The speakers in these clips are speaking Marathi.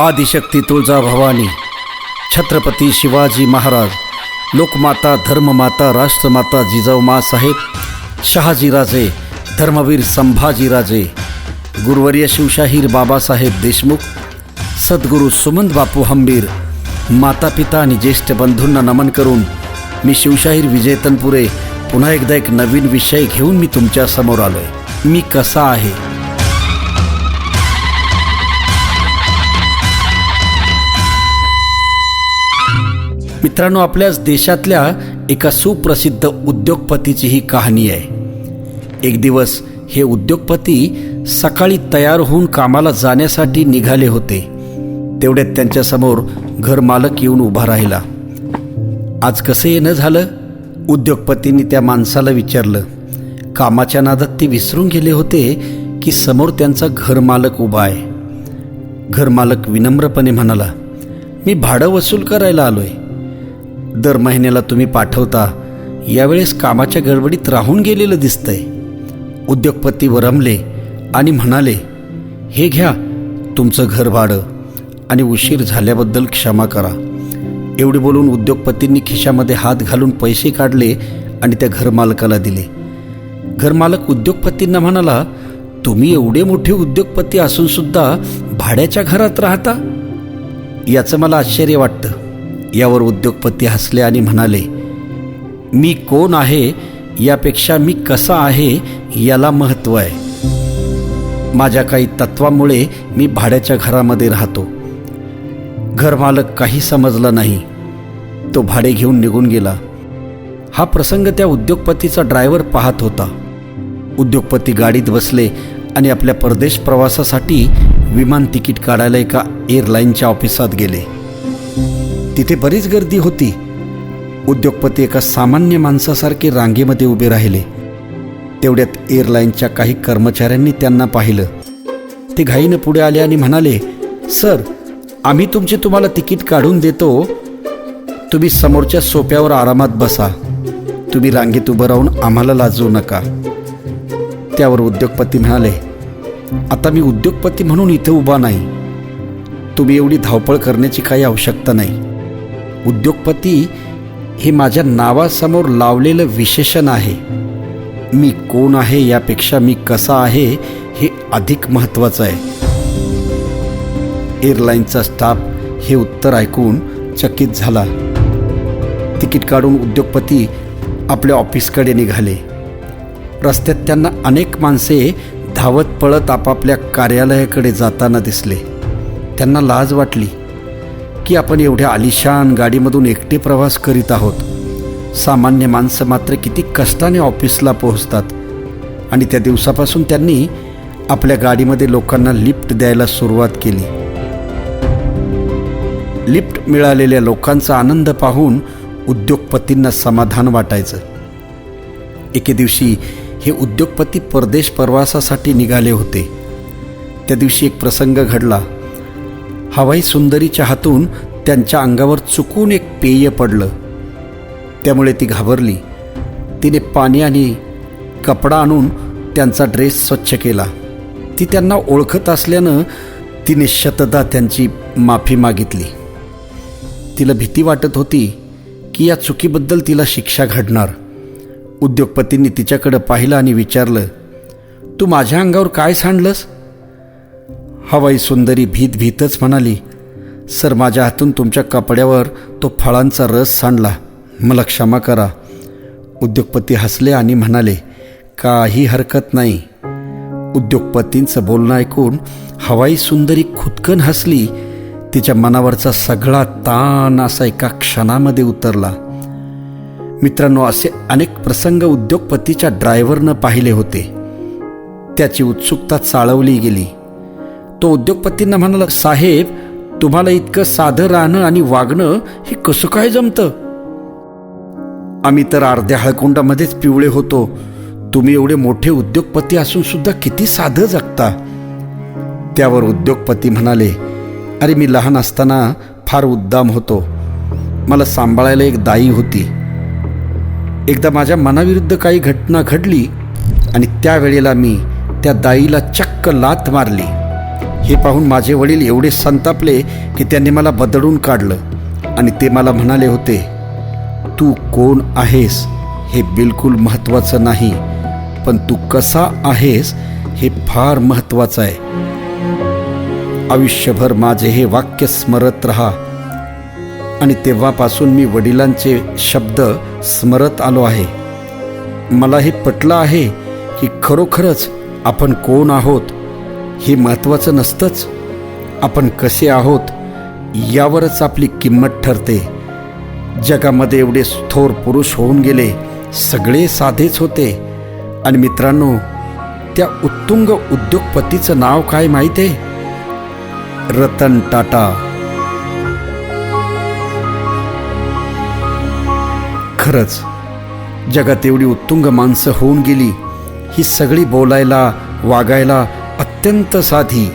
आदिशक्ती तुळजा भवानी छत्रपती शिवाजी महाराज लोकमाता धर्ममाता राष्ट्रमाता जिजाऊमा साहेब शहाजीराजे धर्मवीर संभाजीराजे गुरुवर्य शिवशाहीर बाबासाहेब देशमुख सद्गुरू सुमंत बापू हंबीर माता पिता आणि ज्येष्ठ बंधूंना नमन करून मी शिवशाहीर विजय तनपुरे पुन्हा एकदा एक नवीन विषय घेऊन मी तुमच्यासमोर आलो आलोय. मी कसा आहे? मित्रांनो आपल्याच देशातल्या एका सुप्रसिद्ध उद्योगपतीची ही कहाणी आहे. एक दिवस हे उद्योगपती सकाळी तयार होऊन कामाला जाण्यासाठी निघाले होते. तेवढ्यात त्यांच्यासमोर घरमालक येऊन उभा राहिला. आज कसं येणं झालं? उद्योगपतींनी त्या माणसाला विचारलं. कामाच्या नादात ते विसरून गेले होते की समोर त्यांचा घरमालक उभा आहे. घरमालक विनम्रपणे म्हणाला मी भाडं वसूल करायला आलो आहे दर महिन्याला तुम्ही पाठवता यावेळेस कामाच्या गडबडीत राहून गेलेलं दिसतंय. उद्योगपती वरमले आणि म्हणाले हे घ्या तुमचं घर भाडं आणि उशीर झाल्याबद्दल क्षमा करा एवढे बोलून उद्योगपतींनी खिशामध्ये हात घालून पैसे काढले आणि त्या घरमालकाला दिले. घरमालक उद्योगपतींना म्हणाला तुम्ही एवढे मोठे उद्योगपती असूनसुद्धा भाड्याच्या घरात राहता याचं मला आश्चर्य वाटतं. यावर उद्योगपती हसले आणि म्हणाले मी कोण आहे? यापेक्षा मी कसा आहे? याला महत्त्व आहे. माझ्या काही तत्वामुळे मी भाड्याच्या घरामध्ये राहतो. घरमालक काही समजला नाही. तो भाडे घेऊन निघून गेला. हा प्रसंग त्या उद्योगपतीचा ड्रायव्हर पाहत होता. उद्योगपती गाडीत बसले आणि आपल्या परदेश प्रवासासाठी विमान तिकीट काढायला एका एअरलाईनच्या ऑफिसात गेले. तिथे बरीच गर्दी होती. उद्योगपती एका सामान्य माणसासारखे रांगेमध्ये उभे राहिले. तेवढ्यात एअरलाईनच्या काही कर्मचाऱ्यांनी त्यांना पाहिलं. ते घाईनं पुढे आले आणि म्हणाले सर आम्ही तुमचे तुम्हाला तिकीट काढून देतो. तुम्ही समोरच्या सोप्यावर आरामात बसा. तुम्ही रांगेत उभं राहून आम्हाला लाजवू नका. त्यावर उद्योगपती म्हणाले आता मी उद्योगपती म्हणून इथे उभा नाही. तुम्ही एवढी धावपळ करण्याची काही आवश्यकता नाही. उद्योगपती हे माझ्या नावासमोर लावलेलं विशेषण आहे. मी कोण आहे यापेक्षा मी कसा आहे हे अधिक महत्त्वाचं आहे. एअरलाईनचा स्टाफ हे उत्तर ऐकून चकित झाला. तिकीट काढून उद्योगपती आपल्या ऑफिसकडे निघाले. रस्त्यात त्यांना अनेक माणसे धावत पळत आपापल्या कार्यालयाकडे जाताना दिसले. त्यांना लाज वाटली. की आपण एवढ्या आलिशान गाडीमधून एकटे प्रवास करीत आहोत. सामान्य माणसं मात्र किती कष्टाने ऑफिसला पोहोचतात. आणि त्या दिवसापासून त्यांनी आपल्या गाडीमध्ये लोकांना लिफ्ट द्यायला सुरुवात केली. लिफ्ट मिळालेल्या लोकांचा आनंद पाहून उद्योगपतींना समाधान वाटायचं. एके दिवशी हे उद्योगपती परदेश प्रवासासाठी निघाले होते. त्या दिवशी एक प्रसंग घडला. हवाई सुंदरीच्या हातून त्यांच्या अंगावर चुकून एक पेय पडलं. त्यामुळे ती घाबरली. तिने पाणी आणि कपडा आणून त्यांचा ड्रेस स्वच्छ केला. ती त्यांना ओळखत असल्यानं तिने शतदा त्यांची माफी मागितली. तिला भीती वाटत होती की या चुकीबद्दल तिला शिक्षा घडणार. उद्योगपतींनी तिच्याकडं पाहिलं आणि विचारलं तू माझ्या अंगावर काय सांडलंस? हवाई सुंदरी भीत भीतच म्हणाली सर माझ्या हातून तुमच्या कपड्यावर तो फळांचा रस सांडला. मला क्षमा करा. उद्योगपती हसले आणि म्हणाले काही हरकत नाही. उद्योगपतींचं बोलणं ऐकून हवाई सुंदरी खुदकन हसली. तिच्या मनावरचा सगळा ताण असा एका क्षणामध्ये उतरला. मित्रांनो असे अनेक प्रसंग उद्योगपतीच्या ड्रायव्हरनं पाहिले होते. त्याची उत्सुकता चाळवली गेली. तो उद्योगपतींना म्हणाला साहेब तुम्हाला इतकं साधं राहणं आणि वागणं हे कसं काय जमतं? आम्ही तर अर्ध्या हळकुंडामध्येच पिवळे होतो. तुम्ही एवढे मोठे उद्योगपती असून सुद्धा किती साधं जगता. त्यावर उद्योगपती म्हणाले अरे मी लहान असताना फार उद्दाम होतो. मला सांभाळायला एक दाई होती. एकदा माझ्या मनाविरुद्ध काही घटना घडली आणि त्यावेळेला मी त्या दाईला चक्क लात मारली. हे पाहून माझे वडील एवढे संतापले की त्यांनी मला बदडून काढलं. आणि ते मला म्हणाले होते तू कोण आहेस हे बिलकुल महत्त्वाचं नाही पण तू कसा आहेस हे फार महत्त्वाचं आहे. आयुष्यभर माझे हे वाक्य स्मरत राहा. आणि तेव्हापासून मी वडिलांचे शब्द स्मरत आलो आहे. मला हे पटलं आहे की खरोखरच आपण कोण आहोत हे महत्त्वाचं नसतंच. आपण कसे आहोत यावरच आपली किंमत ठरते. जगामध्ये एवढे थोर पुरुष होऊन गेले सगळे साधेच होते. आणि मित्रांनो त्या उत्तुंग उद्योगपतीचं नाव काय माहीत आहे? रतन टाटा. खरंच जगात एवढी उत्तुंग माणसं होऊन गेली ही सगळी बोलायला वागायला अत्यंत साधी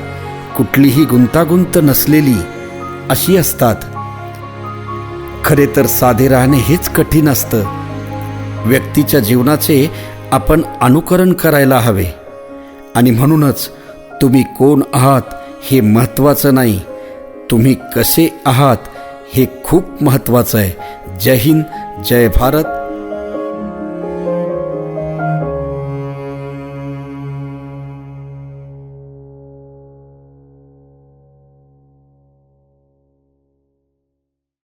कुठलीही गुंतागुंत नसलेली अशी असतात. खरे तर साधे राहणे हेच कठीण असतं. व्यक्तीच्या जीवनाचे आपण अनुकरण करायला हवे. आणि म्हणूनच तुम्ही कोण आहात हे महत्त्वाचं नाही. तुम्ही कसे आहात हे खूप महत्त्वाचं आहे. जय हिंद जय भारत.